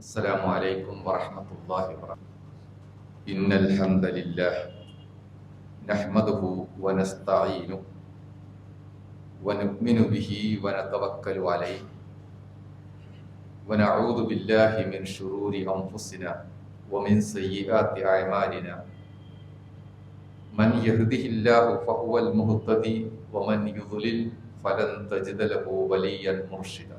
السلام عليكم ورحمة الله وبركاته إن الحمد لله نحمده ونستعينه ونؤمن به ونتوكل عليه ونعوذ بالله من شرور أنفسنا ومن سيئات أعمالنا من يهده الله فهو المهتدي ومن يضلل فلن تجد له وليا مرشدا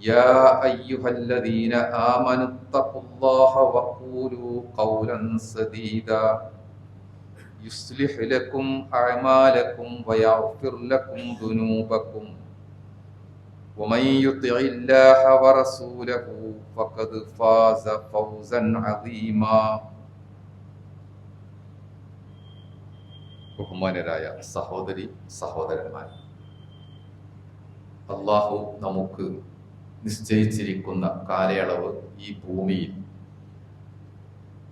يا أيها الذين آمنوا اتقوا الله وقولوا قولا سديدا يصلح لكم أعمالكم ويغفر لكم ذنوبكم ومن يطع الله ورسوله فقد فاز فوزا عظيما ബഹുമാനരായ സഹോദരി സഹോദരന്മാർ അള്ളാഹു നമുക്ക് നിശ്ചയിച്ചിരിക്കുന്ന കാലയളവ് ഈ ഭൂമിയിൽ.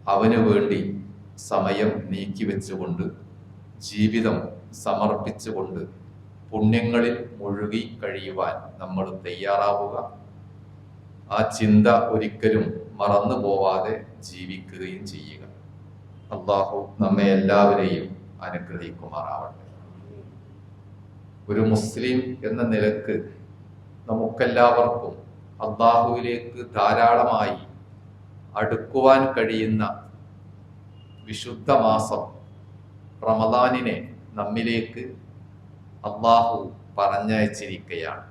അവന് വേണ്ടി സമയം നീക്കിവെച്ചുകൊണ്ട് ജീവിതം സമർപ്പിച്ചുകൊണ്ട് പുണ്യങ്ങളിൽ മുഴുകി കഴിയുവാൻ നമ്മൾ തയ്യാറാവുക. ആ ചിന്ത ഒരിക്കലും മറന്നു പോവാതെ ജീവിക്കുകയും ചെയ്യുക. അള്ളാഹു നമ്മെ എല്ലാവരെയും അനുഗ്രഹിക്കുമാറാവട്ടെ. ഒരു മുസ്ലിം എന്ന നിലയ്ക്ക് നമുക്കെല്ലാവർക്കും അള്ളാഹുവിലേക്ക് ധാരാളമായി അടുക്കുവാൻ കഴിയുന്ന വിശുദ്ധ മാസം റമദാനിനെ നമ്മിലേക്ക് അള്ളാഹു പറഞ്ഞയച്ചിരിക്കുകയാണ്.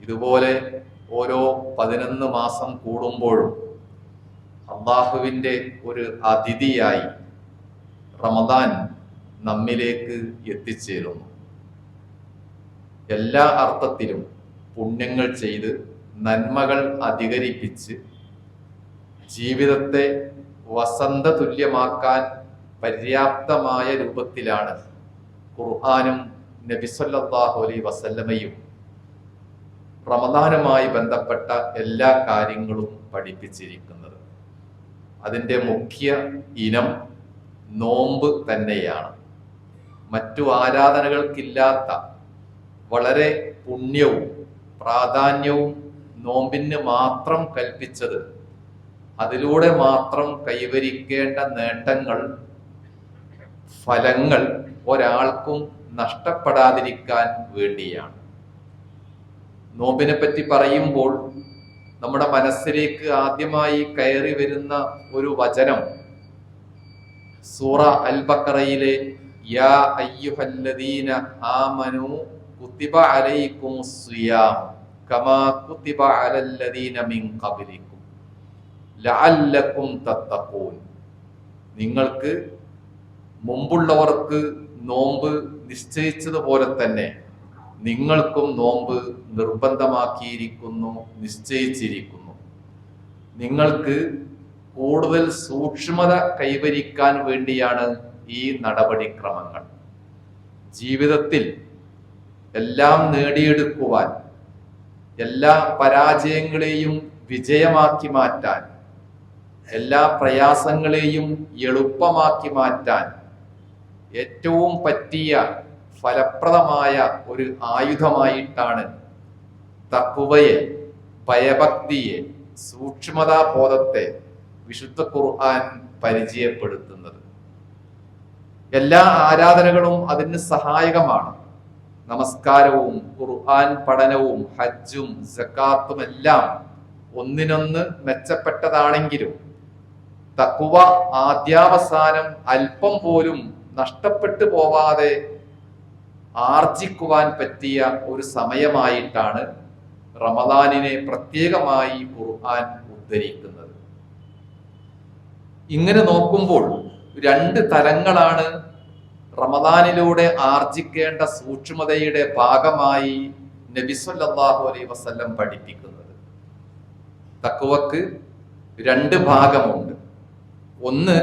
ഇതുപോലെ ഓരോ പതിനൊന്ന് മാസം കൂടുമ്പോഴും അള്ളാഹുവിന്റെ ഒരു അതിഥിയായി റമദാൻ നമ്മിലേക്ക് എത്തിച്ചേരുന്നു. എല്ലാ അർത്ഥത്തിലും പുണ്യങ്ങൾ ചെയ്ത് നന്മകൾ അധികരിപ്പിച്ച് ജീവിതത്തെ വസന്ത തുല്യമാക്കാൻ പര്യാപ്തമായ രൂപത്തിലാണ് ഖുർഹാനും നബിസല്ലാഹു അലൈ വസല്ലമയും റമദാനുമായി ബന്ധപ്പെട്ട എല്ലാ കാര്യങ്ങളും പഠിപ്പിച്ചിരിക്കുന്നത്. അതിന്റെ മുഖ്യ ഇനം നോമ്പ് തന്നെയാണ്. മറ്റു ആരാധനകൾക്കില്ലാത്ത വളരെ പുണ്യവും പ്രാധാന്യവും നോമ്പിന് മാത്രം കൽപ്പിച്ചത്. അതിലൂടെ മാത്രം കൈവരിക്കേണ്ട നേട്ടങ്ങൾ ഫലങ്ങൾ ഒരാൾക്കും നഷ്ടപ്പെടാതിരിക്കാൻ വേണ്ടിയാണ്. നോമ്പിനെ പറ്റി പറയുമ്പോൾ നമ്മുടെ മനസ്സിലേക്ക് ആദ്യമായി കയറി വരുന്ന ഒരു വചനം സൂറ അൽ ബക്കറയിലെ യാ അയ്യുഹല്ലദീന ആമനു കുത്തിബ അലൈക്കും സിയാം മിൻ തത്തഖൂൻ. നിങ്ങൾക്ക് മുമ്പുള്ളവർക്ക് നോമ്പ് നിശ്ചയിച്ചതുപോലെ തന്നെ നിങ്ങൾക്കും നോമ്പ് നിർബന്ധമാക്കിയിരിക്കുന്നു നിശ്ചയിച്ചിരിക്കുന്നു. നിങ്ങൾക്ക് കൂടുതൽ സൂക്ഷ്മത കൈവരിക്കാൻ വേണ്ടിയാണ് ഈ നടപടിക്രമങ്ങൾ. ജീവിതത്തിൽ എല്ലാം നേടിയെടുക്കുവാൻ എല്ലാ പരാജയങ്ങളെയും വിജയമാക്കി മാറ്റാൻ എല്ലാ പ്രയാസങ്ങളെയും എളുപ്പമാക്കി മാറ്റാൻ ഏറ്റവും പറ്റിയ ഫലപ്രദമായ ഒരു ആയുധമായിട്ടാണ് തക്കുവയെ ഭയഭക്തിയെ സൂക്ഷ്മതാബോധത്തെ വിശുദ്ധ ഖുർആൻ പരിചയപ്പെടുത്തുന്നത്. എല്ലാ ആരാധനകളും അതിന് സഹായകമാണ്. നമസ്കാരവും ഖുർആൻ പഠനവും ഹജ്ജും സക്കാത്തും എല്ലാം ഒന്നിനൊന്ന് മെച്ചപ്പെട്ടതാണെങ്കിലും തക്കുവ ആദ്യാവസാനം അല്പം പോലും നഷ്ടപ്പെട്ടു പോവാതെ ആർജിക്കുവാൻ പറ്റിയ ഒരു സമയമായിട്ടാണ് റമദാനിനെ പ്രത്യേകമായി ഖുർആൻ ഉദ്ധരിക്കുന്നത്. ഇങ്ങനെ നോക്കുമ്പോൾ രണ്ട് തലങ്ങളാണ് റമദാനിലൂടെ ആർജിക്കേണ്ട സൂക്ഷ്മതയുടെ ഭാഗമായി നബിസ്വല്ലാഹു അലൈ വസ്ല്ലം പഠിപ്പിക്കുന്നത്. തക്കുവക്ക് രണ്ട് ഭാഗമുണ്ട്. ഒന്ന്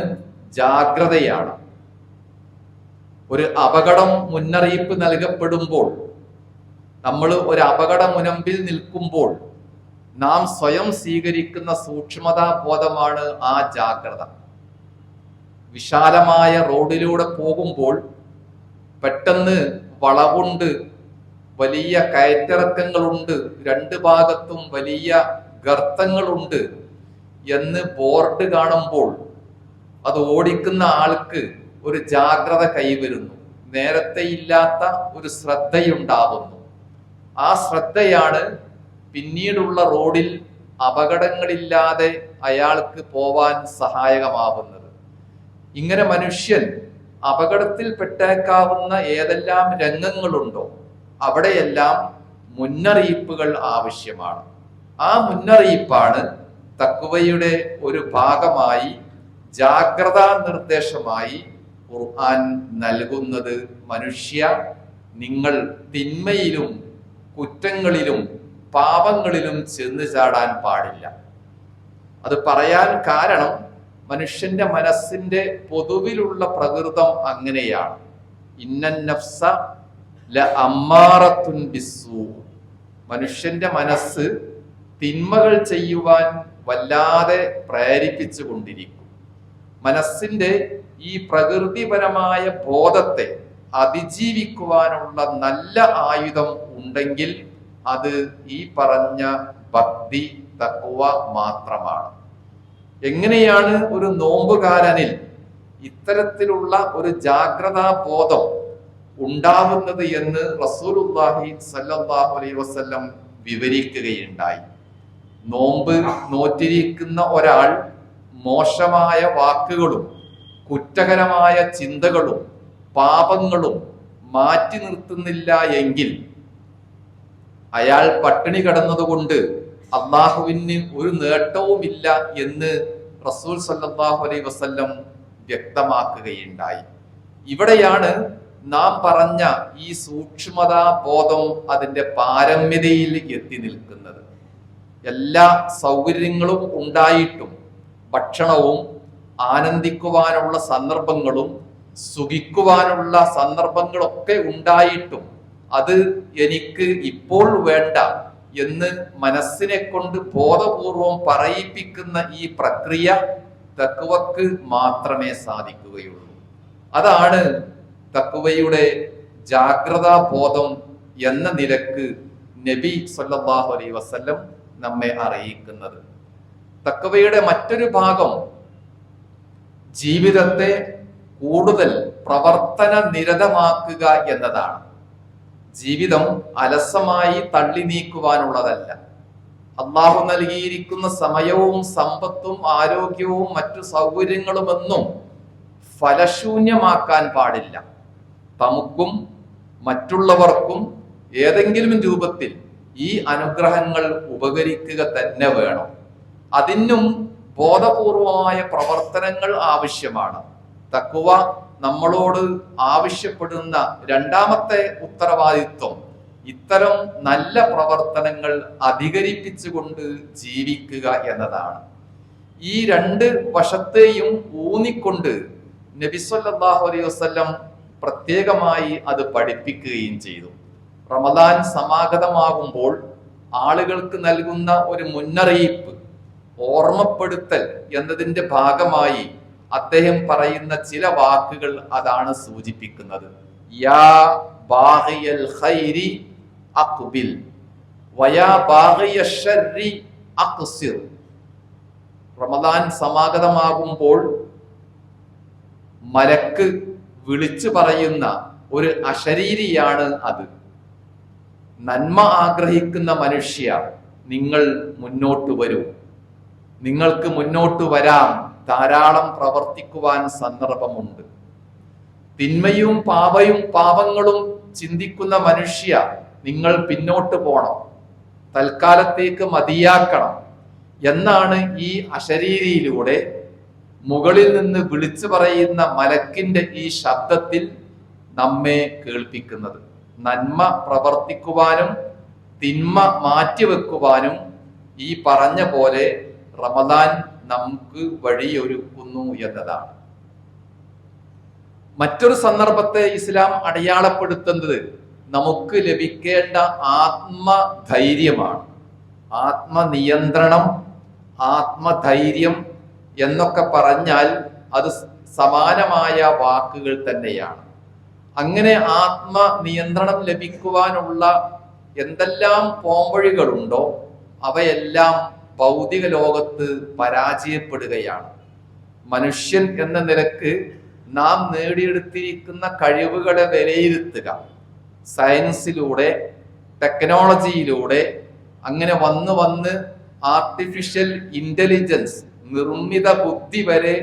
ജാഗ്രതയാണ്. ഒരു അപകടം മുന്നറിയിപ്പ് നൽകപ്പെടുമ്പോൾ നമ്മൾ ഒരു അപകട മുനമ്പിൽ നിൽക്കുമ്പോൾ നാം സ്വയം സ്വീകരിക്കുന്ന സൂക്ഷ്മതാ ബോധമാണ് ആ ജാഗ്രത. വിശാലമായ റോഡിലൂടെ പോകുമ്പോൾ പെട്ടെന്ന് വളവുണ്ട് വലിയ കയറ്റിറക്കങ്ങളുണ്ട് രണ്ട് ഭാഗത്തും വലിയ ഗർത്തങ്ങളുണ്ട് എന്ന് ബോർഡ് കാണുമ്പോൾ അത് ഓടിക്കുന്ന ആൾക്ക് ഒരു ജാഗ്രത കൈവരുന്നു. നേരത്തെ ഇല്ലാത്ത ഒരു ശ്രദ്ധയുണ്ടാവുന്നു. ആ ശ്രദ്ധയാണ് പിന്നീടുള്ള റോഡിൽ അപകടങ്ങളില്ലാതെ അയാൾക്ക് പോവാൻ സഹായകമാവുന്നത്. ഇങ്ങനെ മനുഷ്യൻ അപകടത്തിൽ പെട്ടേക്കാവുന്ന ഏതെല്ലാം രംഗങ്ങളുണ്ടോ അവിടെയെല്ലാം മുന്നറിയിപ്പുകൾ ആവശ്യമാണ്. ആ മുന്നറിയിപ്പാണ് തക്കുവയുടെ ഒരു ഭാഗമായി ജാഗ്രതാ നിർദ്ദേശമായി ഖുർആൻ നൽകുന്നത്. മനുഷ്യ നിങ്ങൾ തിന്മയിലും കുറ്റങ്ങളിലും പാപങ്ങളിലും ചെന്ന് ചാടാൻ പാടില്ല. അത് പറയാൻ കാരണം മനുഷ്യന്റെ മനസ്സിന്റെ പൊതുവിലുള്ള പ്രകൃതം അങ്ങനെയാണ്. ഇന്നൻ നഫ്സ ല മനുഷ്യന്റെ മനസ്സ് തിന്മകൾ ചെയ്യുവാൻ വല്ലാതെ പ്രേരിപ്പിച്ചു കൊണ്ടിരിക്കും. മനസ്സിന്റെ ഈ പ്രകൃതിപരമായ ബോധത്തെ അതിജീവിക്കുവാനുള്ള നല്ല ആയുധം ഉണ്ടെങ്കിൽ അത് ഈ പറഞ്ഞ ഭക്തി തക്കുവ മാത്രമാണ്. എങ്ങനെയാണ് ഒരു നോമ്പുകാരനിൽ ഇത്തരത്തിലുള്ള ഒരു ജാഗ്രതാ ബോധം ഉണ്ടാവുന്നത് എന്ന് റസൂലുല്ലാഹി സല്ലല്ലാഹു അലൈഹി വസല്ലം വിവരിക്കുകയുണ്ടായി. നോമ്പ് നോറ്റിരിക്കുന്ന ഒരാൾ മോശമായ വാക്കുകളും കുറ്റകരമായ ചിന്തകളും പാപങ്ങളും മാറ്റി നിർത്തുന്നില്ല എങ്കിൽ അയാൾ പട്ടിണി കിടന്നതുകൊണ്ട് അള്ളാഹുവിന് ഒരു നേട്ടവുമില്ല എന്ന് റസൂൽ സല്ലാഹു അലൈ വസ്ല്ലം വ്യക്തമാക്കുകയുണ്ടായി. ഇവിടെയാണ് നാം പറഞ്ഞ ഈ സൂക്ഷ്മതാ ബോധം അതിന്റെ പാരമ്യതയിൽ എത്തി നിൽക്കുന്നത്. എല്ലാ സൗകര്യങ്ങളും ഉണ്ടായിട്ടും ഭക്ഷണവും ആനന്ദിക്കുവാനുള്ള സന്ദർഭങ്ങളും സുഖിക്കുവാനുള്ള സന്ദർഭങ്ങളൊക്കെ ഉണ്ടായിട്ടും അത് എനിക്ക് ഇപ്പോൾ വേണ്ട എന്ന് മനസ്സിനെ കൊണ്ട് ബോധപൂർവം പറയിപ്പിക്കുന്ന ഈ പ്രക്രിയ തക്കുവക്ക് മാത്രമേ സാധിക്കുകയുള്ളൂ. അതാണ് തക്കുവയുടെ ജാഗ്രതാ ബോധം എന്ന നിലയ്ക്ക് നബി സല്ലല്ലാഹു അലൈഹി വസല്ലം നമ്മെ അറിയിക്കുന്നത്. തക്കവയുടെ മറ്റൊരു ഭാഗം ജീവിതത്തെ കൂടുതൽ പ്രവർത്തന നിരതമാക്കുക എന്നതാണ്. ജീവിതം അലസമായി തള്ളി നീക്കുവാനുള്ളതല്ല. അള്ളാഹു നൽകിയിരിക്കുന്ന സമയവും സമ്പത്തും ആരോഗ്യവും മറ്റു സൗകര്യങ്ങളുമൊന്നും ഫലശൂന്യമാക്കാൻ പാടില്ല. തമുക്കും മറ്റുള്ളവർക്കും ഏതെങ്കിലും രൂപത്തിൽ ഈ അനുഗ്രഹങ്ങൾ ഉപകരിക്കുക തന്നെ വേണം. അതിനും ബോധപൂർവമായ പ്രവർത്തനങ്ങൾ ആവശ്യമാണ്. തക്കുവ നമ്മളോട് ആവശ്യപ്പെടുന്ന രണ്ടാമത്തെ ഉത്തരവാദിത്വം. ഇത്തരം നല്ല പ്രവർത്തനങ്ങൾ അധികരിപ്പിച്ചുകൊണ്ട് ജീവിക്കുക എന്നതാണ്. ഈ രണ്ട് വശത്തെയും ഊന്നിക്കൊണ്ട് നബിസ്വല്ലാഹു അലൈഹി വസ്ല്ലം പ്രത്യേകമായി അത് പഠിപ്പിക്കുകയും ചെയ്തു. റമദാൻ സമാഗതമാകുമ്പോൾ ആളുകൾക്ക് നൽകുന്ന ഒരു മുന്നറിയിപ്പ് ഓർമ്മപ്പെടുത്തൽ എന്നതിന്റെ ഭാഗമായി അദ്ദേഹം പറയുന്ന ചില വാക്കുകൾ അതാണ് സൂചിപ്പിക്കുന്നത്. യാ ഖൈരി വയാ റമദാൻ സമാഗതമാകുമ്പോൾ മലക്ക് വിളിച്ചു പറയുന്ന ഒരു അശരീരിയാണ് അത്. നന്മ ആഗ്രഹിക്കുന്ന മനുഷ്യ നിങ്ങൾ മുന്നോട്ട് വരൂ. നിങ്ങൾക്ക് മുന്നോട്ട് വരാം. ധാരാളം പ്രവർത്തിക്കുവാൻ സന്ദർഭമുണ്ട്. തിന്മയും പാപയും പാപങ്ങളും ചിന്തിക്കുന്ന മനുഷ്യ നിങ്ങൾ പിന്നോട്ട് പോണം. തൽക്കാലത്തേക്ക് മതിയാക്കണം എന്നാണ് ഈ അശരീരിയിലൂടെ മുകളിൽ നിന്ന് വിളിച്ചു പറയുന്ന മലക്കിന്റെ ഈ ശബ്ദത്തിൽ നമ്മെ കേൾപ്പിക്കുന്നത്. നന്മ പ്രവർത്തിക്കുവാനും തിന്മ മാറ്റിവെക്കുവാനും ഈ പറഞ്ഞ പോലെ റമദാൻ നമുക്ക് വഴിയൊരുക്കുന്നു എന്നതാണ്. മറ്റൊരു സന്ദർഭത്തെ ഇസ്ലാം അടയാളപ്പെടുത്തുന്നത് നമുക്ക് ലഭിക്കേണ്ട ആത്മധൈര്യമാണ്. ആത്മനിയന്ത്രണം ആത്മധൈര്യം എന്നൊക്കെ പറഞ്ഞാൽ അത് സമാനമായ വാക്കുകൾ തന്നെയാണ്. അങ്ങനെ ആത്മനിയന്ത്രണം ലഭിക്കുവാനുള്ള എന്തെല്ലാം പോംവഴികളുണ്ടോ അവയെല്ലാം ഭൗതിക ലോകത്ത് പരാജയപ്പെടുകയാണ്. മനുഷ്യൻ എന്ന നിലയ്ക്ക് നാം നേടിയെടുത്തിരിക്കുന്ന കഴിവുകളെ വിലയിരുത്തുക. സയൻസിലൂടെ ടെക്നോളജിയിലൂടെ അങ്ങനെ വന്ന് വന്ന് ആർട്ടിഫിഷ്യൽ ഇന്റലിജൻസ് നിർമ്മിത ബുദ്ധി വരെ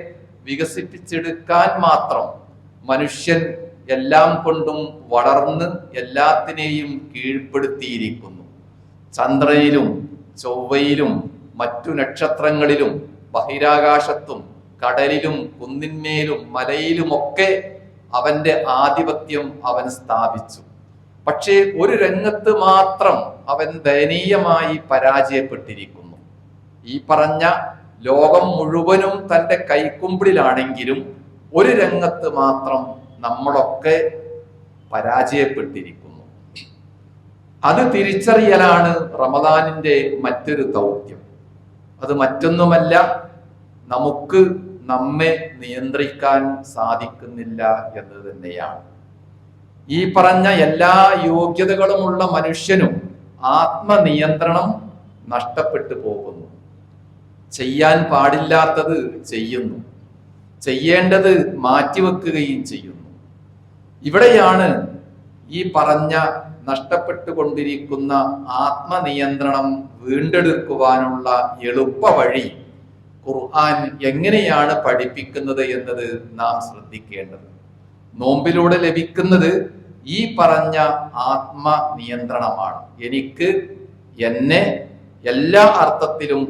വികസിപ്പിച്ചെടുക്കാൻ മാത്രം മനുഷ്യൻ എല്ലാം കൊണ്ടും വളർന്ന് എല്ലാത്തിനെയും കീഴ്പ്പെടുത്തിയിരിക്കുന്നു. ചന്ദ്രനിലും ചൊവ്വയിലും മറ്റു നക്ഷത്രങ്ങളിലും ബഹിരാകാശത്തും കടലിലും കുന്നിന്മേലും മലയിലുമൊക്കെ അവന്റെ ആധിപത്യം അവൻ സ്ഥാപിച്ചു. പക്ഷേ ഒരു രംഗത്ത് മാത്രം അവൻ ദയനീയമായി പരാജയപ്പെട്ടിരിക്കുന്നു. ഈ പറഞ്ഞ ലോകം മുഴുവനും തന്റെ കൈക്കുമ്പിളിലാണെങ്കിലും ഒരു രംഗത്ത് മാത്രം നമ്മളൊക്കെ പരാജയപ്പെട്ടിരിക്കുന്നു. അത് തിരിച്ചറിയലാണ് റമദാനിന്റെ മറ്റൊരു ദൗത്യം. അത് മറ്റൊന്നുമല്ല നമുക്ക് നമ്മെ നിയന്ത്രിക്കാൻ സാധിക്കുന്നില്ല എന്ന് തന്നെയാണ്. ഈ പറഞ്ഞ എല്ലാ യോഗ്യതകളുമുള്ള മനുഷ്യനും ആത്മനിയന്ത്രണം നഷ്ടപ്പെട്ടു പോകുന്നു. ചെയ്യാൻ പാടില്ലാത്തത് ചെയ്യുന്നു. ചെയ്യേണ്ടത് മാറ്റിവെക്കുകയും ചെയ്യുന്നു. ഇവിടെയാണ് ഈ പറഞ്ഞ നഷ്ടപ്പെട്ടുകൊണ്ടിരിക്കുന്ന ആത്മനിയന്ത്രണം വീണ്ടെടുക്കുവാനുള്ള എളുപ്പ വഴി ഖുർആൻ എങ്ങനെയാണ് പഠിപ്പിക്കുന്നത് എന്നത് നാം ശ്രദ്ധിക്കേണ്ടത്. നോമ്പിലൂടെ ലഭിക്കുന്നത് ഈ പറഞ്ഞ ആത്മനിയന്ത്രണമാണ്. എനിക്ക് എന്നെ എല്ലാ അർത്ഥത്തിലും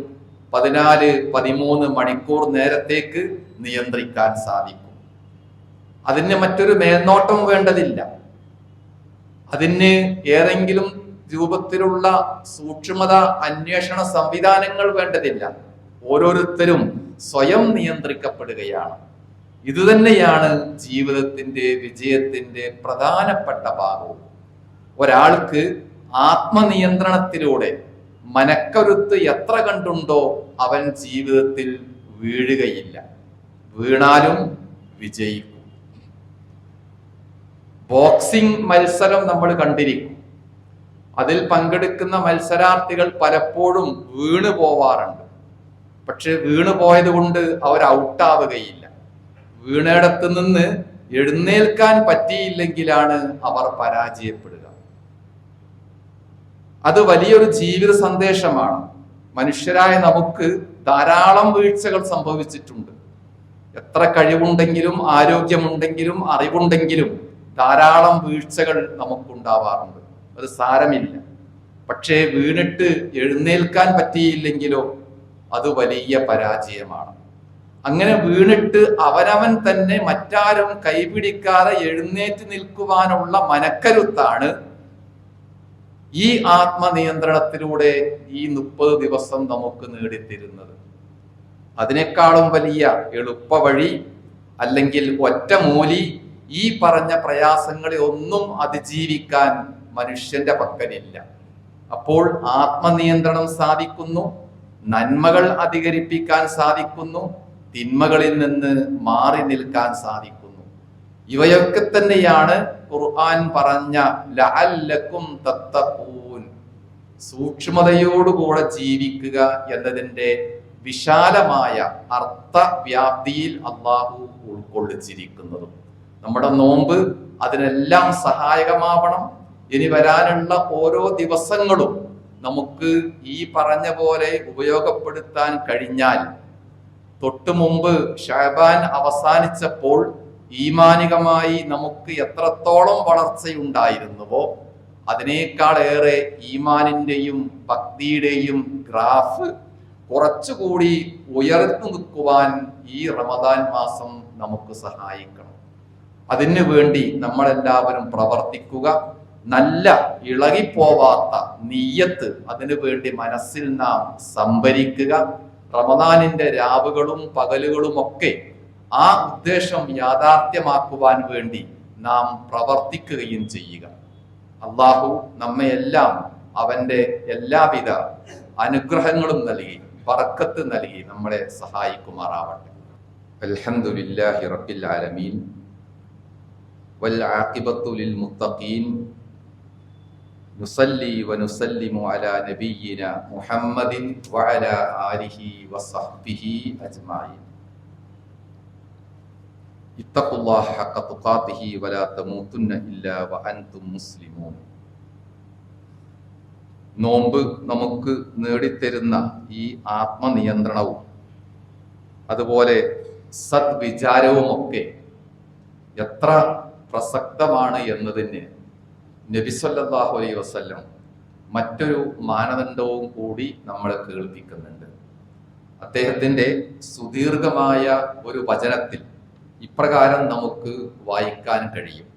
പതിനാല് പതിമൂന്ന് മണിക്കൂർ നേരത്തേക്ക് നിയന്ത്രിക്കാൻ സാധിക്കും. അതിന് മറ്റൊരു മേൽനോട്ടം വേണ്ടതില്ല. അതിന് ഏതെങ്കിലും രൂപത്തിലുള്ള സൂക്ഷ്മത അന്വേഷണ സംവിധാനങ്ങൾ വേണ്ടതില്ല. ഓരോരുത്തരും സ്വയം നിയന്ത്രിക്കപ്പെടുകയാണ്. ഇതുതന്നെയാണ് ജീവിതത്തിന്റെ വിജയത്തിന്റെ പ്രധാനപ്പെട്ട ഭാഗവും. ഒരാൾക്ക് ആത്മനിയന്ത്രണത്തിലൂടെ മനക്കരുത്ത് എത്ര കണ്ടുണ്ടോ അവൻ ജീവിതത്തിൽ വീഴുകയില്ല. വീണാലും വിജയിക്കും. ബോക്സിംഗ് മത്സരം നമ്മൾ കണ്ടിരിക്കും. അതിൽ പങ്കെടുക്കുന്ന മത്സരാർത്ഥികൾ പലപ്പോഴും വീണു പോവാറുണ്ട്. പക്ഷെ വീണു പോയത് കൊണ്ട് അവർ ഔട്ടാവുകയില്ല വീണയിടത്ത് നിന്ന് എഴുന്നേൽക്കാൻ പറ്റിയില്ലെങ്കിലാണ് അവർ പരാജയപ്പെടുക. അത് വലിയൊരു ജീവിത സന്ദേശമാണ്. മനുഷ്യരായ നമുക്ക് ധാരാളം വീഴ്ചകൾ സംഭവിച്ചിട്ടുണ്ട്. എത്ര കഴിവുണ്ടെങ്കിലും ആരോഗ്യമുണ്ടെങ്കിലും അറിവുണ്ടെങ്കിലും ധാരാളം വീഴ്ചകൾ നമുക്കുണ്ടാവാറുണ്ട്. അത് സാരമില്ല. പക്ഷേ വീണിട്ട് എഴുന്നേൽക്കാൻ പറ്റിയില്ലെങ്കിലോ അത് വലിയ പരാജയമാണ്. അങ്ങനെ വീണിട്ട് അവനവൻ തന്നെ മറ്റാരും കൈപിടിക്കാതെ എഴുന്നേറ്റ് നിൽക്കുവാനുള്ള മനക്കരുത്താണ് ഈ ആത്മനിയന്ത്രണത്തിലൂടെ ഈ മുപ്പത് ദിവസം നമുക്ക് നേടിത്തരുന്നത്. അതിനേക്കാളും വലിയ എളുപ്പ വഴി അല്ലെങ്കിൽ ഒറ്റമൂലി ഈ പറഞ്ഞ പ്രയാസങ്ങളെ ഒന്നും അതിജീവിക്കാൻ മനുഷ്യന്റെ പക്കലില്ല. അപ്പോൾ ആത്മനിയന്ത്രണം സാധിക്കുന്നു നന്മകൾ അധികരിപ്പിക്കാൻ സാധിക്കുന്നു തിന്മകളിൽ നിന്ന് മാറി നിൽക്കാൻ സാധിക്കുന്നു. ഇവയൊക്കെ തന്നെയാണ് ഖുർആൻ പറഞ്ഞ ലഅല്ലക്കും തത്തഖൂൻ. സൂക്ഷ്മതയോടുകൂടെ ജീവിക്കുക എന്നതിന്റെ വിശാലമായ അർത്ഥവ്യാപ്തിയിൽ അള്ളാഹു ഉൾക്കൊള്ളിച്ചിരിക്കുന്നതും. നമ്മുടെ നോമ്പ് അതിനെല്ലാം സഹായകമാവണം. ഇനി വരാനുള്ള ഓരോ ദിവസങ്ങളും നമുക്ക് ഈ പറഞ്ഞ പോലെ ഉപയോഗപ്പെടുത്താൻ കഴിഞ്ഞാൽ തൊട്ടു മുമ്പ് ഷാബാൻ അവസാനിച്ചപ്പോൾ ഈമാനികമായി നമുക്ക് എത്രത്തോളം വളർച്ചയുണ്ടായിരുന്നുവോ അതിനേക്കാൾ ഏറെ ഈമാനിന്റെയും ഭക്തിയുടെയും ഗ്രാഫ് കുറച്ചുകൂടി ഉയർന്നു നിൽക്കുവാൻ ഈ റമദാൻ മാസം നമുക്ക് സഹായിക്കണം. അതിനു വേണ്ടി നമ്മളെല്ലാവരും പ്രവർത്തിക്കുക. നല്ല ഇളകിപ്പോവാത്ത നീയത്ത് അതിനു വേണ്ടി മനസ്സിൽ നാം സംഭരിക്കുക. റമദാനിന്റെ രാവുകളും പകലുകളും ഒക്കെ ആ ഉദ്ദേശം യാഥാർത്ഥ്യമാക്കുവാൻ വേണ്ടി നാം പ്രവർത്തിക്കുകയും ചെയ്യുക. അള്ളാഹു നമ്മയെല്ലാം അവന്റെ എല്ലാവിധ അനുഗ്രഹങ്ങളും നൽകി പറക്കത്ത് നൽകി നമ്മളെ സഹായിക്കുമാറാവട്ടെ. അൽഹംദുലില്ലാഹി റബ്ബിൽ ആലമീൻ. والعاقبة للمتقين نصلي ونسلم على نبينا محمد وعلى آله وصحبه أجمعين اتقوا الله حق تقاته ولا تموتن إلا وأنتم مسلمون നോമ്പ് നമുക്ക് നേടിത്തരുന്ന ഈ ആത്മനിയന്ത്രണവും അതുപോലെ സദ്വിചാരവുമൊക്കെ എത്ര പ്രസക്തമാണ് എന്നതിന് നബിസല്ലാഹു അലൈ വസ്ല്ലം മറ്റൊരു മാനദണ്ഡവും കൂടി നമ്മളെ കേൾപ്പിക്കുന്നുണ്ട്. അദ്ദേഹത്തിന്റെ സുദീർഘമായ ഒരു വചനത്തിൽ ഇപ്രകാരം നമുക്ക് വായിക്കാൻ കഴിയും.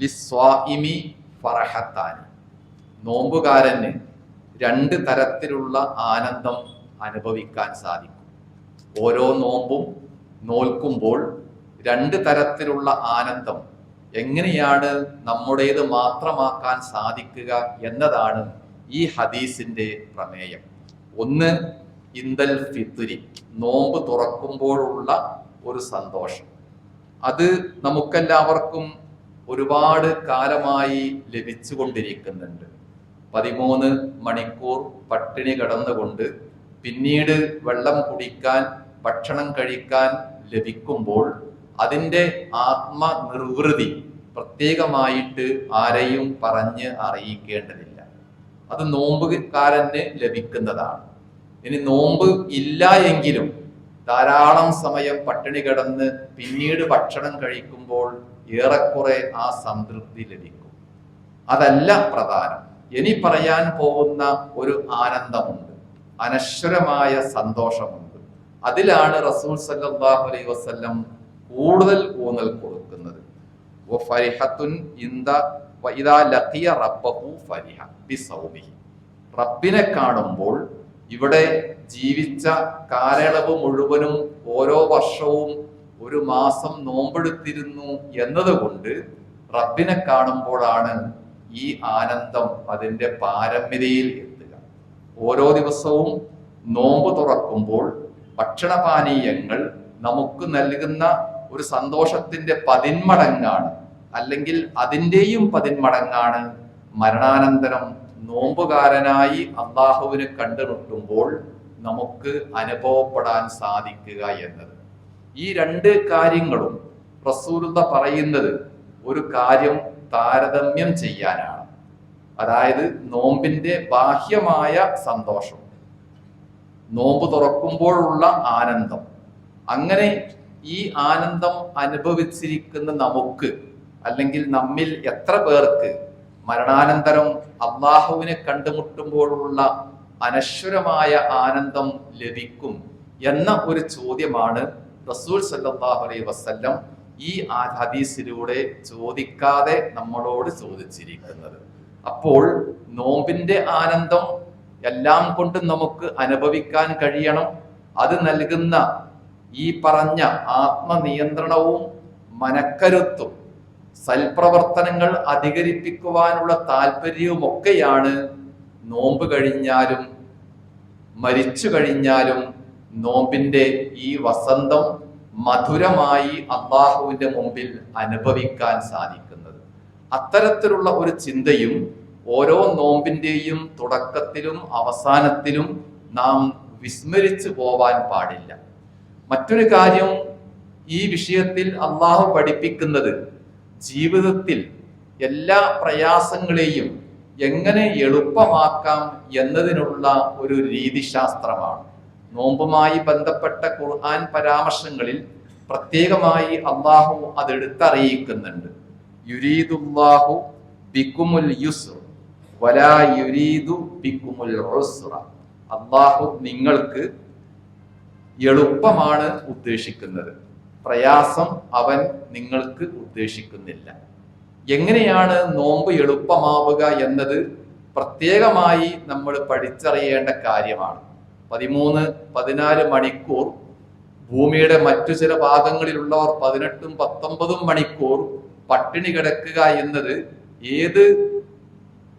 ലിസ്വാഇമി ഫറഹത്താനി നോമ്പുകാരന് രണ്ട് തരത്തിലുള്ള ആനന്ദം അനുഭവിക്കാൻ സാധിക്കും. ഓരോ നോമ്പും നോൽക്കുമ്പോൾ രണ്ട് തരത്തിലുള്ള ആനന്ദം എങ്ങനെയാണ് നമ്മുടേത് മാത്രമാക്കാൻ സാധിക്കുക എന്നതാണ് ഈ ഹദീസിന്റെ പ്രമേയം. ഒന്ന് ഇന്ദൽ ഫിത്തുരി നോമ്പ് തുറക്കുമ്പോഴുള്ള ഒരു സന്തോഷം. അത് നമുക്കെല്ലാവർക്കും ഒരുപാട് കാലമായി ലഭിച്ചുകൊണ്ടിരിക്കുന്നുണ്ട്. പതിമൂന്ന് മണിക്കൂർ പട്ടിണി കിടന്നുകൊണ്ട് പിന്നീട് വെള്ളം കുടിക്കാൻ ഭക്ഷണം കഴിക്കാൻ ലഭിക്കുമ്പോൾ അതിന്റെ ആത്മനിർവൃതി പ്രത്യേകമായിട്ട് ആരെയും പറഞ്ഞ് അറിയിക്കേണ്ടതില്ല. അത് നോമ്പുകാരന് ലഭിക്കുന്നതാണ്. ഇനി നോമ്പ് ഇല്ല എങ്കിലും ധാരാളം സമയം പട്ടിണി കിടന്ന് പിന്നീട് ഭക്ഷണം കഴിക്കുമ്പോൾ ഏറെക്കുറെ ആ സംതൃപ്തി ലഭിക്കും. അതല്ല പ്രധാനം. ഇനി പറയാൻ പോകുന്ന ഒരു ആനന്ദമുണ്ട്. അനശ്വരമായ സന്തോഷമുണ്ട്. അതിലാണ് റസൂൽ സല്ലാഹു അലൈഹി വസല്ലം കൂടുതൽ ഊന്നൽ കൊടുക്കുന്നത്. റബ്ബിനെ കാണുമ്പോൾ ഇവിടെ ജീവിച്ച കാലയളവ് മുഴുവനും ഓരോ വർഷവും ഒരു മാസം നോമ്പെടുത്തിരുന്നു എന്നതുകൊണ്ട് റബ്ബിനെ കാണുമ്പോഴാണ് ഈ ആനന്ദം അതിന്റെ പാരമ്യതയിൽ എത്തുക. ഓരോ ദിവസവും നോമ്പ് തുറക്കുമ്പോൾ ഭക്ഷണപാനീയങ്ങൾ നമുക്ക് നൽകുന്ന ഒരു സന്തോഷത്തിന്റെ പതിന്മടങ്ങാണ്. അല്ലെങ്കിൽ അതിന്റെയും പതിന്മടങ്ങാണ് മരണാനന്തരം നോമ്പുകാരനായി അള്ളാഹുവിനെ കണ്ടുമുട്ടുമ്പോൾ നമുക്ക് അനുഭവപ്പെടാൻ സാധിക്കുക എന്നത്. ഈ രണ്ട് കാര്യങ്ങളും റസൂലുത പറയുന്നത് ഒരു കാര്യം താരതമ്യം ചെയ്യാനാണ്. അതായത് നോമ്പിന്റെ ബാഹ്യമായ സന്തോഷം. നോമ്പ് തുറക്കുമ്പോഴുള്ള ആനന്ദം. അങ്ങനെ ഈ ആനന്ദം അനുഭവിച്ചിരിക്കുന്ന നമുക്ക് അല്ലെങ്കിൽ നമ്മിൽ എത്ര പേർക്ക് മരണാനന്തരം അള്ളാഹുവിനെ കണ്ടുമുട്ടുമ്പോഴുള്ള അനശ്വരമായ ആനന്ദം ലഭിക്കും എന്ന ഒരു ചോദ്യമാണ് റസൂൽ സല്ലാഹു അലൈ വസല്ലം ഈ ഹദീസിലൂടെ ചോദിക്കാതെ നമ്മളോട് ചോദിച്ചിരിക്കുന്നത്. അപ്പോൾ നോമ്പിന്റെ ആനന്ദം എല്ലാം കൊണ്ടും നമുക്ക് അനുഭവിക്കാൻ കഴിയണം. അത് നൽകുന്ന ഈ പറഞ്ഞ ആത്മനിയന്ത്രണവും മനക്കരുത്തും സൽപ്രവർത്തനങ്ങൾ അധികരിപ്പിക്കുവാനുള്ള താല്പര്യവുമൊക്കെയാണ് നോമ്പ് കഴിഞ്ഞാലും മരിച്ചു കഴിഞ്ഞാലും നോമ്പിന്റെ ഈ വസന്തം മധുരമായി അള്ളാഹുവിന്റെ മുമ്പിൽ അനുഭവിക്കാൻ സാധിക്കുന്നത്. അത്തരത്തിലുള്ള ഒരു ചിന്തയും ഓരോ നോമ്പിന്റെയും തുടക്കത്തിലും അവസാനത്തിലും നാം വിസ്മരിച്ചു പോവാൻ പാടില്ല. മറ്റൊരു കാര്യം ഈ വിഷയത്തിൽ അള്ളാഹു പഠിപ്പിക്കുന്നത് ജീവിതത്തിൽ എല്ലാ പ്രയാസങ്ങളെയും എങ്ങനെ എളുപ്പമാക്കാം എന്നതിനുള്ള ഒരു രീതിശാസ്ത്രമാണ്. നോമ്പുമായി ബന്ധപ്പെട്ട ഖുർആൻ പരാമർശങ്ങളിൽ പ്രത്യേകമായി അള്ളാഹു അതെടുത്തറിയിക്കുന്നുണ്ട്. യുരീദുല്ലാഹു ബിക്കുമുൽ യുസ് വലാ യുരീദു ബിക്കുമുൽ അള്ളാഹു നിങ്ങൾക്ക് എളുപ്പമാണ് ഉദ്ദേശിക്കുന്നത്. പ്രയാസം അവൻ നിങ്ങൾക്ക് ഉദ്ദേശിക്കുന്നില്ല. എങ്ങനെയാണ് നോമ്പ് എളുപ്പമാവുക എന്നത് പ്രത്യേകമായി നമ്മൾ പഠിച്ചറിയേണ്ട കാര്യമാണ്. പതിമൂന്ന് പതിനാല് മണിക്കൂർ ഭൂമിയുടെ മറ്റു ചില ഭാഗങ്ങളിലുള്ളവർ പതിനെട്ടും പത്തൊമ്പതും മണിക്കൂർ പട്ടിണി കിടക്കുക എന്നത് ഏത്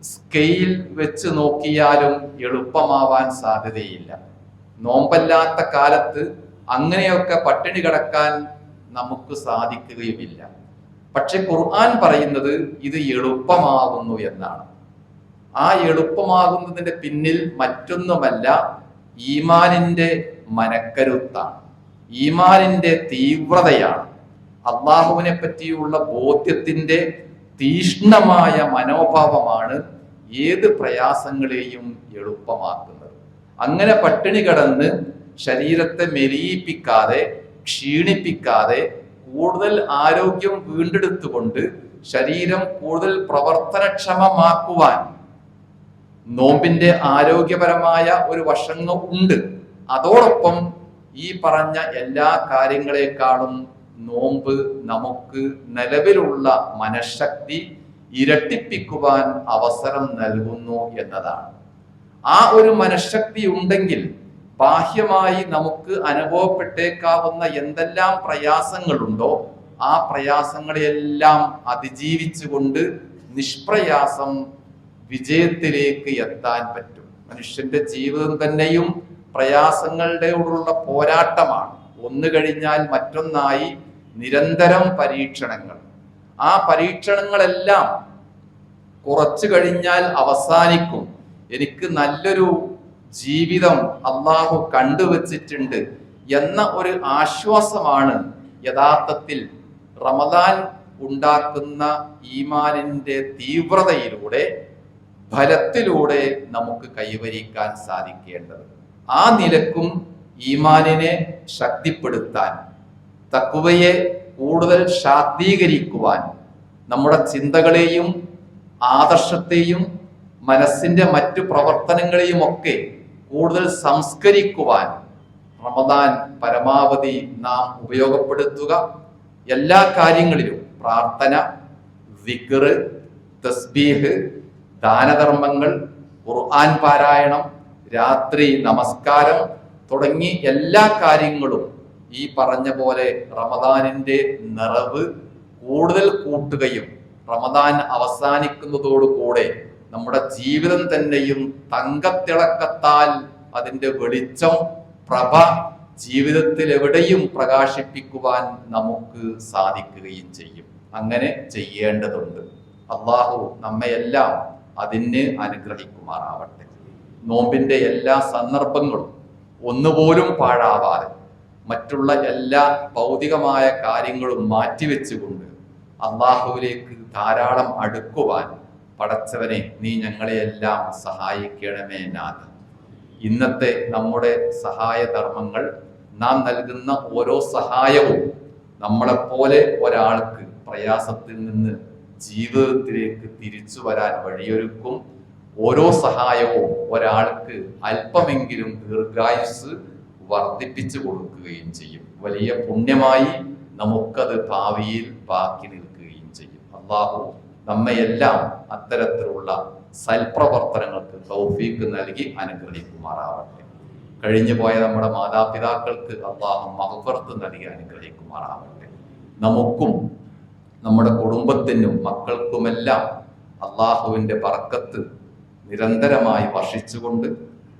സ്കെയിൽ വെച്ച് നോക്കിയാലും എളുപ്പമാവാൻ സാധ്യതയില്ല. നോമ്പല്ലാത്ത കാലത്ത് അങ്ങനെയൊക്കെ പട്ടിണി കിടക്കാൻ നമുക്ക് സാധിക്കുകയുമില്ല. പക്ഷെ ഖുർആൻ പറയുന്നത് ഇത് എളുപ്പമാകുന്നു എന്നാണ്. ആ എളുപ്പമാകുന്നതിന്റെ പിന്നിൽ മറ്റൊന്നുമല്ല ഈമാനിന്റെ മനക്കരുത്താണ്. ഈമാനിന്റെ തീവ്രതയാണ്. അള്ളാഹുവിനെ പറ്റിയുള്ള ബോധ്യത്തിന്റെ തീഷ്ണമായ മനോഭാവമാണ് ഏത് പ്രയാസങ്ങളെയും എളുപ്പമാക്കുന്നത്. അങ്ങനെ പട്ടിണി കിടന്ന് ശരീരത്തെ മെലിയിപ്പിക്കാതെ ക്ഷീണിപ്പിക്കാതെ കൂടുതൽ ആരോഗ്യം വീണ്ടെടുത്തുകൊണ്ട് ശരീരം കൂടുതൽ പ്രവർത്തനക്ഷമമാക്കുവാൻ നോമ്പിന്റെ ആരോഗ്യപരമായ ഒരു വശങ്ങൾ ഉണ്ട്. അതോടൊപ്പം ഈ പറഞ്ഞ എല്ലാ കാര്യങ്ങളെക്കാളും നോമ്പ് നമുക്ക് നിലവിലുള്ള മനഃശക്തി ഇരട്ടിപ്പിക്കുവാൻ അവസരം നൽകുന്നു എന്നതാണ്. ആ ഒരു മനഃശക്തി ഉണ്ടെങ്കിൽ ബാഹ്യമായി നമുക്ക് അനുഭവപ്പെട്ടേക്കാവുന്ന എന്തെല്ലാം പ്രയാസങ്ങളുണ്ടോ ആ പ്രയാസങ്ങളെല്ലാം അതിജീവിച്ചുകൊണ്ട് നിഷ്പ്രയാസം വിജയത്തിലേക്ക് എത്താൻ പറ്റും. മനുഷ്യന്റെ ജീവിതം തന്നെയും പ്രയാസങ്ങളുടെയോടുള്ള പോരാട്ടമാണ്. ഒന്ന് കഴിഞ്ഞാൽ മറ്റൊന്നായി നിരന്തരം പരീക്ഷണങ്ങൾ. ആ പരീക്ഷണങ്ങളെല്ലാം കുറച്ചു കഴിഞ്ഞാൽ അവസാനിക്കും. എനിക്ക് നല്ലൊരു ജീവിതം അള്ളാഹു കണ്ടുവച്ചിട്ടുണ്ട് എന്ന ഒരു ആശ്വാസമാണ് യഥാർത്ഥത്തിൽ റമദാൻ ഉണ്ടാക്കുന്ന ഈമാനിന്റെ തീവ്രതയിലൂടെ ഫലത്തിലൂടെ നമുക്ക് കൈവരിക്കാൻ സാധിക്കേണ്ടത്. ആ നിലക്കും ഈമാനിനെ ശക്തിപ്പെടുത്താൻ തക്കുവയെ കൂടുതൽ ശാക്തീകരിക്കുവാൻ നമ്മുടെ ചിന്തകളെയും ആദർശത്തെയും മനസ്സിന്റെ മറ്റു പ്രവർത്തനങ്ങളെയും ഒക്കെ കൂടുതൽ സംസ്കരിക്കുവാൻ റമദാൻ പരമാവധി നാം ഉപയോഗപ്പെടുത്തുക. എല്ലാ കാര്യങ്ങളിലും പ്രാർത്ഥന വിക്റ് തസ്ബീഹ് ദാനധർമ്മങ്ങൾ ഖുർആൻ പാരായണം രാത്രി നമസ്കാരം തുടങ്ങി എല്ലാ കാര്യങ്ങളും ഈ പറഞ്ഞ പോലെ റമദാനിന്റെ നിറവ് കൂടുതൽ കൂട്ടുകയും റമദാൻ അവസാനിക്കുന്നതോടുകൂടെ നമ്മുടെ ജീവിതം തന്നെയും തങ്കത്തിളക്കത്താൽ അതിന്റെ വെളിച്ചം പ്രഭ ജീവിതത്തിൽ എവിടെയും പ്രകാശിപ്പിക്കുവാൻ നമുക്ക് സാധിക്കുകയും ചെയ്യും. അങ്ങനെ ചെയ്യേണ്ടതുണ്ട്. അള്ളാഹു നമ്മയെല്ലാം അതിന് അനുഗ്രഹിക്കുമാറാവട്ടെ. നോമ്പിന്റെ എല്ലാ സന്ദർഭങ്ങളും ഒന്നുപോലും പാഴാവാതെ മറ്റുള്ള എല്ലാ ഭൗതികമായ കാര്യങ്ങളും മാറ്റിവെച്ചുകൊണ്ട് അള്ളാഹുവിലേക്ക് ധാരാളം അടുക്കുവാൻ പടച്ചവനെ നീ ഞങ്ങളെയെല്ലാം സഹായിക്കണമേ നാഥ ഇന്നത്തെ നമ്മുടെ സഹായധർമ്മങ്ങൾ നാം നൽകുന്ന ഓരോ സഹായവും നമ്മളെപ്പോലെ ഒരാൾക്ക് പ്രയാസത്തിൽ നിന്ന് ജീവിതത്തിലേക്ക് തിരിച്ചു വരാൻ വഴിയൊരുക്കും. ഓരോ സഹായവും ഒരാൾക്ക് അല്പമെങ്കിലും ദീർഘായുസ് വർദ്ധിപ്പിച്ചു കൊടുക്കുകയും ചെയ്യും. വലിയ പുണ്യമായി നമുക്കത് ഭാവിയിൽ ബാക്കി നിൽക്കുകയും ചെയ്യും. അള്ളാഹു നമ്മയെല്ലാം അത്തരത്തിലുള്ള സൽപ്രവർത്തനങ്ങൾക്ക് തൗഫീക്ക് നൽകി അനുഗ്രഹിക്കുമാറാവട്ടെ. കഴിഞ്ഞു പോയ നമ്മുടെ മാതാപിതാക്കൾക്ക് അള്ളാഹു മഹഫർത്ത് നൽകി അനുഗ്രഹിക്കുമാറാവട്ടെ. നമുക്കും നമ്മുടെ കുടുംബത്തിനും മക്കൾക്കുമെല്ലാം അള്ളാഹുവിന്റെ പറക്കത്ത് നിരന്തരമായി വർഷിച്ചുകൊണ്ട്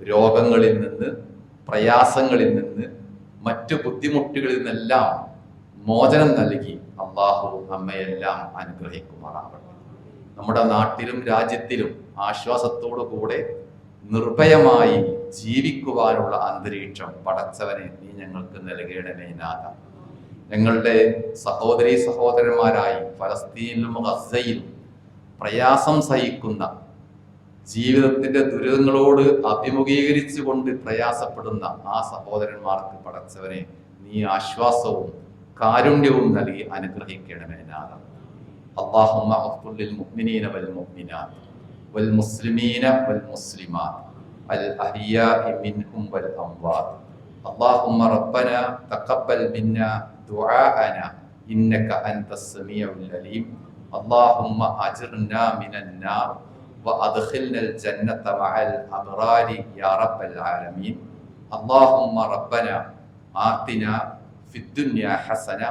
രോഗങ്ങളിൽ നിന്ന് പ്രയാസങ്ങളിൽ നിന്ന് മറ്റു ബുദ്ധിമുട്ടുകളിൽ നിന്നെല്ലാം മോചനം നൽകി അള്ളാഹു നമ്മയെല്ലാം അനുഗ്രഹിക്കുമാറാവട്ടെ. നമ്മുടെ നാട്ടിലും രാജ്യത്തിലും ആശ്വാസത്തോടു കൂടെ നിർഭയമായി ജീവിക്കുവാനുള്ള അന്തരീക്ഷം പടച്ചവനെ നീ ഞങ്ങൾക്ക് നൽകണമേ നാഥ. ഞങ്ങളുടെ സഹോദരി സഹോദരന്മാരായി ഫലസ്തീനിലും ഗസയിലും പ്രയാസം സഹിക്കുന്ന ജീവിതത്തിന്റെ ദുരിതങ്ങളോട് അഭിമുഖീകരിച്ചുകൊണ്ട് പ്രയാസപ്പെടുന്ന ആ സഹോദരന്മാർക്ക് പടച്ചവനെ നീ ആശ്വാസവും കാരുണ്യവും നൽകി അനുഗ്രഹിക്കണമേ اللهم اغفر للمؤمنين والمؤمنات والمسلمين والمسلمات الأحياء منهم والأموات اللهم ربنا تقبل منا دعاءنا إنك أنت السميع العليم اللهم أجرنا من النار وأدخلنا الجنة مع الأبرار يا رب العالمين اللهم ربنا آتنا في الدنيا حسنة